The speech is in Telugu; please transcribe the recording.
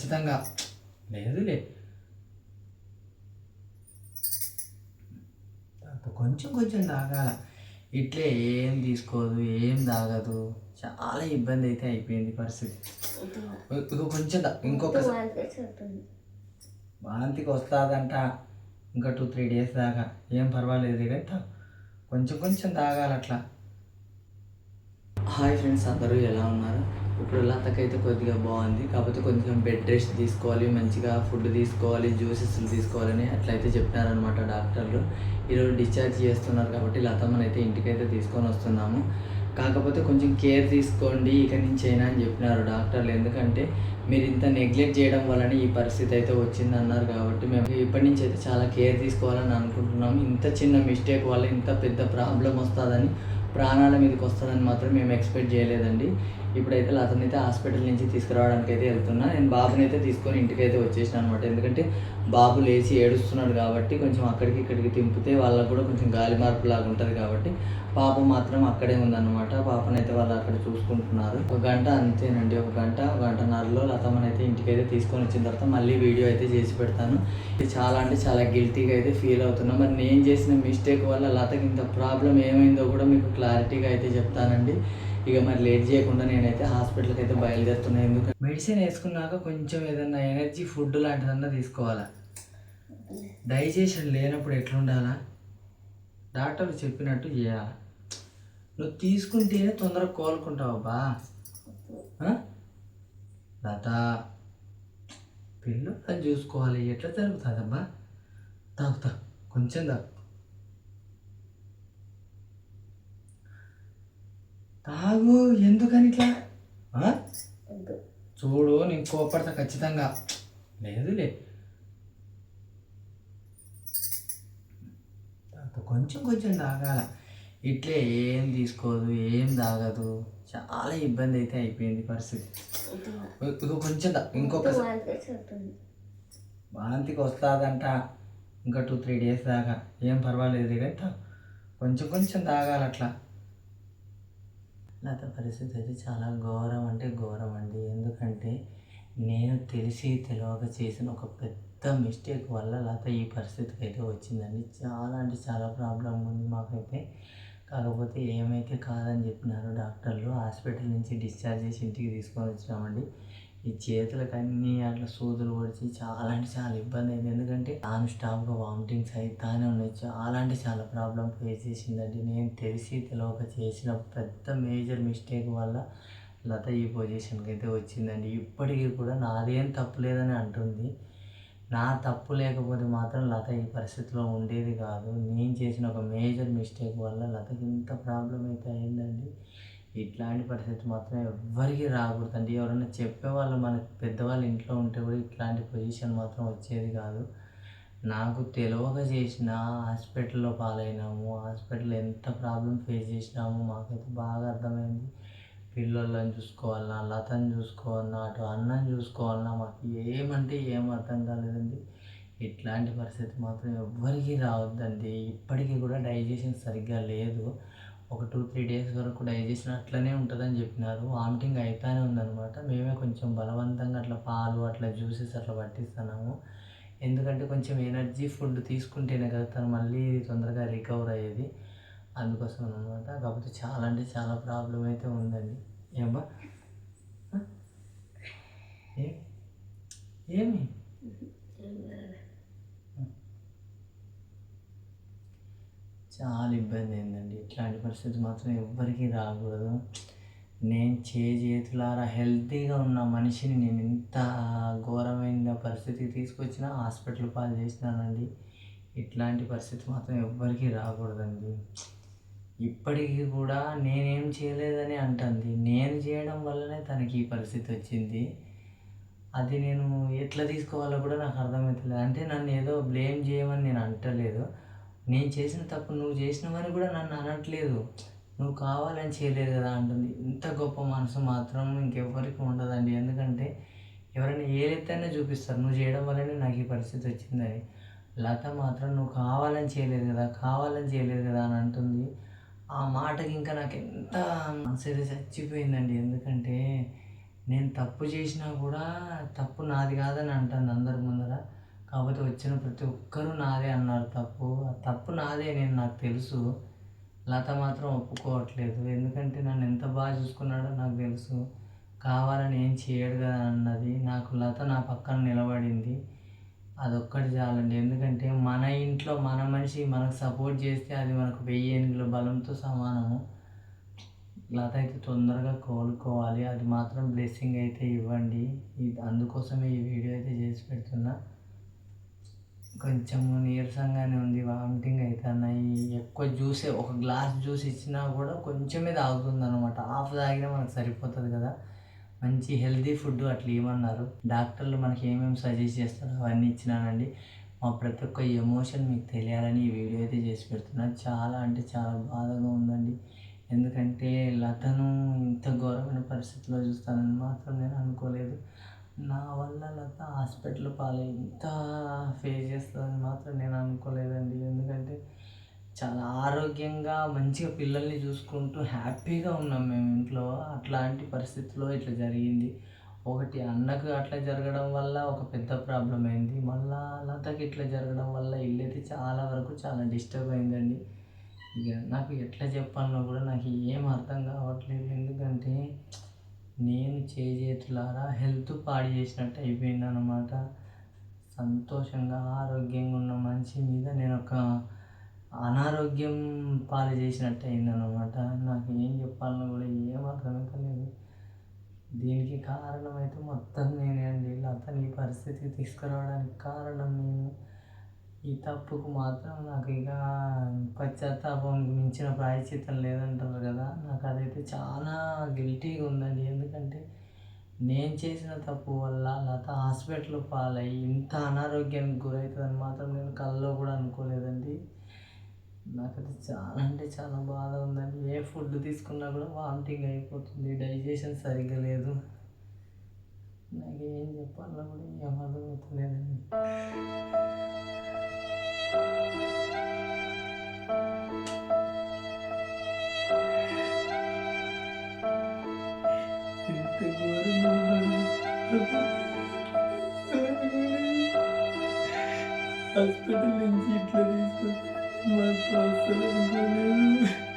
ఖచ్చితంగా. లేదులే. కొంచెం కొంచెం తాగాల. ఇట్లే ఏం తీసుకోదు ఏం తాగదు. చాలా ఇబ్బంది అయితే అయిపోయింది పరిస్థితి. ఇక కొంచెం ఇంకొక వాంతికి వస్తుందంట. ఇంకా టూ త్రీ డేస్ దాకా. ఏం పర్వాలేదు తా- కొంచెం కొంచెం తాగాలి అట్లా హాయ్ ఫ్రెండ్స్ అందరూ ఎలా ఉన్నారు? ఇప్పుడు లతకైతే కొద్దిగా బాగుంది. కాకపోతే కొంచెం బెడ్ రెస్ట్ తీసుకోవాలి మంచిగా ఫుడ్ తీసుకోవాలి జ్యూసెస్ తీసుకోవాలని అట్లయితే చెప్పినారనమాట డాక్టర్లు. ఈరోజు డిశ్చార్జ్ చేస్తున్నారు కాబట్టి లతమ్మని అయితే ఇంటికైతే తీసుకొని వస్తున్నాము. కాకపోతే కొంచెం కేర్ తీసుకోండి ఇక నుంచి అయినా అని చెప్పినారు డాక్టర్లు. ఎందుకంటే మీరు ఇంత నెగ్లెక్ట్ చేయడం వలన ఈ పరిస్థితి అయితే వచ్చింది అన్నారు కాబట్టి మేము ఇప్పటి నుంచి అయితే చాలా కేర్ తీసుకోవాలని అనుకుంటున్నాము. ఇంత చిన్న మిస్టేక్ వల్ల ఇంత పెద్ద ప్రాబ్లం వస్తుందని ప్రాణాల మీదకి వస్తుందని మాత్రం మేము ఎక్స్పెక్ట్ చేయలేదండి. ఇప్పుడైతే అతను అయితే హాస్పిటల్ నుంచి తీసుకురావడానికి అయితే వెళ్తున్నా. నేను బాబుని అయితే తీసుకొని ఇంటికి అయితే వచ్చేసాను అనమాట ఎందుకంటే బాబు లేచి ఏడుస్తున్నాడు కాబట్టి కొంచెం అక్కడికి ఇక్కడికి తింపితే వాళ్ళకు కూడా కొంచెం గాలి మార్పు లాగా ఉంటుంది కాబట్టి పాప మాత్రం అక్కడే ఉందన్నమాట. పాపనైతే వాళ్ళు అక్కడ చూసుకుంటున్నారు. ఒక గంట అంతేనండి. ఒక గంట ఒక గంటన్నరలో లతమ్మని అయితే ఇంటికైతే తీసుకొని వచ్చిన తర్వాత మళ్ళీ వీడియో అయితే చేసి పెడతాను. ఇది చాలా అంటే చాలా గిల్టీగా అయితే ఫీల్ అవుతున్నా. మరి నేను చేసిన మిస్టేక్ వల్ల లతకి ఇంత ప్రాబ్లం ఏమైందో కూడా మీకు క్లారిటీగా అయితే చెప్తానండి. ఇక మరి లేట్ చేయకుండా నేనైతే హాస్పిటల్కి అయితే బయలుదేరుతున్నాను ఎందుకంటే మెడిసిన్ వేసుకున్నాక కొంచెం ఏదన్నా ఎనర్జీ ఫుడ్ లాంటిదన్నా తీసుకోవాలా? డైజెషన్ లేనప్పుడు ఎట్లుండాలా? డాక్టర్ చెప్పినట్టు చేయాలి? నువ్వు తీసుకుంటేనే తొందరగా కోలుకుంటావబ్బా లత పిల్లలను చూసుకోవాలి. ఎట్లా జరుగుతుందబ్బా? తాగుతా. కొంచెం తాగు. తాగు ఎందుకని ఇట్లా? చూడు నేను కోపడతా ఖచ్చితంగా. లేదులే. కొంచెం కొంచెం తాగాల. ఇట్లే ఏం తీసుకోదు ఏం తాగదు. చాలా ఇబ్బంది అయితే అయిపోయింది పరిస్థితి. కొంచెం ఇంకొక వాంతికి వస్తుందంట. ఇంకా టూ త్రీ డేస్ దాకా. ఏం పర్వాలేదు కానీ కొంచెం కొంచెం తాగాలి అట్లా లత పరిస్థితి అయితే చాలా ఘోరం అంటే ఘోరం అండి. ఎందుకంటే నేను తెలిసి తెలియక చేసిన ఒక పెద్ద మిస్టేక్ వల్ల లత ఈ పరిస్థితికి అయితే వచ్చిందండి. చాలా అంటే చాలా ప్రాబ్లం ఉంది మాకైతే. కాకపోతే ఏమైతే కాదని చెప్పినారు డాక్టర్లు హాస్పిటల్ నుంచి డిశ్చార్జ్ చేసి ఇంటికి తీసుకొని వచ్చినామండి. ఈ చేతులకు అన్ని అట్లా సూదులు పొడిచి చాలా అంటే చాలా ఇబ్బంది అయింది. ఎందుకంటే నాన్ స్టాప్గా వామిటింగ్స్ అవుతానే ఉన్నాయి. చాలా అంటే చాలా ప్రాబ్లం ఫేస్ చేసిందండి. నేను తెలిసి తెలియక చేసిన పెద్ద మేజర్ మిస్టేక్ వల్ల లత ఈ పొజిషన్కి అయితే వచ్చిందండి. ఇప్పటికీ కూడా నాదేం తప్పు లేదని అంటుంది. నా తప్పు లేకపోతే మాత్రం లత ఈ పరిస్థితిలో ఉండేది కాదు. నేను చేసిన ఒక మేజర్ మిస్టేక్ వల్ల లతకి ఇంత ప్రాబ్లం అయితే అయిందండి. ఇట్లాంటి పరిస్థితి మాత్రం ఎవ్వరికి రాకూడదండి. ఎవరైనా చెప్పేవాళ్ళు మన పెద్దవాళ్ళు ఇంట్లో ఉంటే కూడా ఇట్లాంటి పొజిషన్ మాత్రం వచ్చేది కాదు. నాకు తెలియక చేసిన హాస్పిటల్లో పాలైనాము హాస్పిటల్ ఎంత ప్రాబ్లం ఫేస్ చేసినాము మాకైతే బాగా అర్థమైంది. పిల్లలను చూసుకోవాలన్నా లతను చూసుకోవాలన్నా అటు అన్నం చూసుకోవాలన్నా మాకు ఏమంటే ఏం అర్థం కాలేదండి. ఇట్లాంటి పరిస్థితి మాత్రం ఎవ్వరికీ రావద్దండి. ఇప్పటికీ కూడా డైజెషన్ సరిగ్గా లేదు. ఒక టూ త్రీ డేస్ వరకు డైజెషన్ అట్లనే ఉంటుందని చెప్పినారు. వామిటింగ్ అవుతానే ఉందన్నమాట. మేమే కొంచెం బలవంతంగా అట్లా పాలు అట్లా జ్యూసెస్ అట్లా పట్టిస్తున్నాము. ఎందుకంటే కొంచెం ఎనర్జీ ఫుడ్ తీసుకుంటేనే కదా తను మళ్ళీ తొందరగా రికవర్ అయ్యేది. అందుకోసం అనమాట కాకపోతే చాలా అంటే చాలా ప్రాబ్లం అయితే ఉందండి. ఏమా ఏమి? చాలా ఇబ్బంది అయిందండి. ఇట్లాంటి పరిస్థితి మాత్రం ఎవ్వరికీ రాకూడదు. నేను చే చేతులారా హెల్తీగా ఉన్న మనిషిని నేను ఇంత ఘోరమైన పరిస్థితికి తీసుకొచ్చిన హాస్పిటల్ పాలు చేసినానండి. ఇట్లాంటి పరిస్థితి మాత్రం ఎవ్వరికీ రాకూడదండి. ఇప్పటికీ కూడా నేనేం చేయలేదని అంటుంది. నేను చేయడం వల్లనే తనకి ఈ పరిస్థితి వచ్చింది. అది నేను ఎట్లా తీసుకోవాలో కూడా నాకు అర్థమవుతలేదు అంటే నన్ను ఏదో బ్లేమ్ చేయమని నేను అంటలేదు. నేను చేసిన తప్పు నువ్వు చేసినవని కూడా నన్ను అనట్లేదు. నువ్వు కావాలని చేయలేదు కదా అంటుంది. ఇంత గొప్ప మనసు మాత్రం ఇంకెవ్వరికి ఉండదండి. ఎందుకంటే ఎవరైనా ఏదైతేనే చూపిస్తారు. నువ్వు చేయడం వల్లనే నాకు ఈ పరిస్థితి వచ్చిందని లత మాత్రం నువ్వు కావాలని చేయలేదు కదా కావాలని చేయలేదు కదా అని అంటుంది. ఆ మాటకి ఇంకా నాకు ఎంత మనసు చచ్చిపోయిందండి. ఎందుకంటే నేను తప్పు చేసినా కూడా తప్పు నాది కాదని అంటాను అందరి ముందర. కాకపోతే వచ్చిన ప్రతి ఒక్కరూ నాదే అన్నారు తప్పు. ఆ తప్పు నాదే నేను నాకు తెలుసు. లత మాత్రం ఒప్పుకోవట్లేదు. ఎందుకంటే నన్ను ఎంత బాగా చూసుకున్నాడో నాకు తెలుసు. కావాలని ఏం చేయడు కదా అన్నది. నాకు లత నా పక్కన నిలబడింది. అదొక్కటి చాలండి. ఎందుకంటే మన ఇంట్లో మన మనిషి మనకు సపోర్ట్ చేస్తే అది మనకు వెయ్యి ఏనుగుల బలంతో సమానము. లత అయితే తొందరగా కోలుకోవాలి. అది మాత్రం బ్లెస్సింగ్ అయితే ఇవ్వండి. ఇది అందుకోసమే ఈ వీడియో అయితే చేసి పెడుతున్నా. కొంచెం నీరసంగానే ఉంది వామిటింగ్ అవుతున్నాయి ఎక్కువ జ్యూస్ ఒక గ్లాస్ జ్యూస్ ఇచ్చినా కూడా కొంచెమే తాగుతుంది అనమాట హాఫ్ తాగినా మనకు సరిపోతుంది కదా. మంచి హెల్తీ ఫుడ్ అట్లా ఇవ్వమన్నారు డాక్టర్లు మనకి ఏమేమి సజెస్ట్ చేస్తారో అవన్నీ ఇచ్చినానండి. మా ప్రతి ఒక్క ఎమోషన్ మీకు తెలియాలని ఈ వీడియో అయితే చేసి పెడుతున్నా. చాలా అంటే చాలా బాధగా ఉందండి. ఎందుకంటే లతను ఇంత ఘోరమైన పరిస్థితిలో చూస్తానని మాత్రం నేను అనుకోలేదు. నా వల్ల లత హాస్పిటల్ పాలు ఇంత ఫేస్ చేస్తుందని మాత్రం నేను అనుకోలేదండి. ఎందుకంటే చాలా ఆరోగ్యంగా మంచిగా పిల్లల్ని చూసుకుంటూ హ్యాపీగా ఉన్నాం మేము ఇంట్లో. అట్లాంటి పరిస్థితుల్లో ఇట్లా జరిగింది. ఒకటి అన్నకు అట్లా జరగడం వల్ల ఒక పెద్ద ప్రాబ్లం అయింది. మళ్ళా లతకి ఇట్లా జరగడం వల్ల ఇల్లు అయితే చాలా వరకు చాలా డిస్టర్బ్ అయిందండి. ఇక నాకు ఎట్లా చెప్పాలనో కూడా నాకు ఏం అర్థం కావట్లేదు. ఎందుకంటే నేను చేతులారా హెల్త్ పాడు చేసినట్టు అయిపోయింది అనమాట సంతోషంగా ఆరోగ్యంగా ఉన్న మనిషి మీద నేను ఒక అనారోగ్యం పాలు చేసినట్టు అయిందనమాట నాకు ఏం చెప్పాలని కూడా ఏం అర్థమవుతలేదు దీనికి కారణం అయితే మొత్తం నేనే అండి. అతని ఈ పరిస్థితికి తీసుకురావడానికి కారణం నేను. ఈ తప్పుకు మాత్రం నాకు ఇక పశ్చాత్తాపం మించిన ప్రాయచిత్తం లేదంటారు కదా. నాకు చాలా గిల్టీగా ఉందండి. ఎందుకంటే నేను చేసిన తప్పు వల్ల లత హాస్పిటల్ పాలై ఇంత అనారోగ్యానికి గురవుతుందని మాత్రం నేను కళ్ళలో కూడా అనుకోలేదండి. నాకైతే చాలా అంటే చాలా బాధ ఉందండి. ఏ ఫుడ్ తీసుకున్నా కూడా వామిటింగ్ అయిపోతుంది. డైజెషన్ సరిగ్గా లేదు. నాకు ఏం చెప్పాలో కూడా ఏం అర్థమవుతలేదండి. హాస్పిటల్ నుంచి ఇట్లా తీసుకొచ్చి మాకు అసలు అనుకోలేదు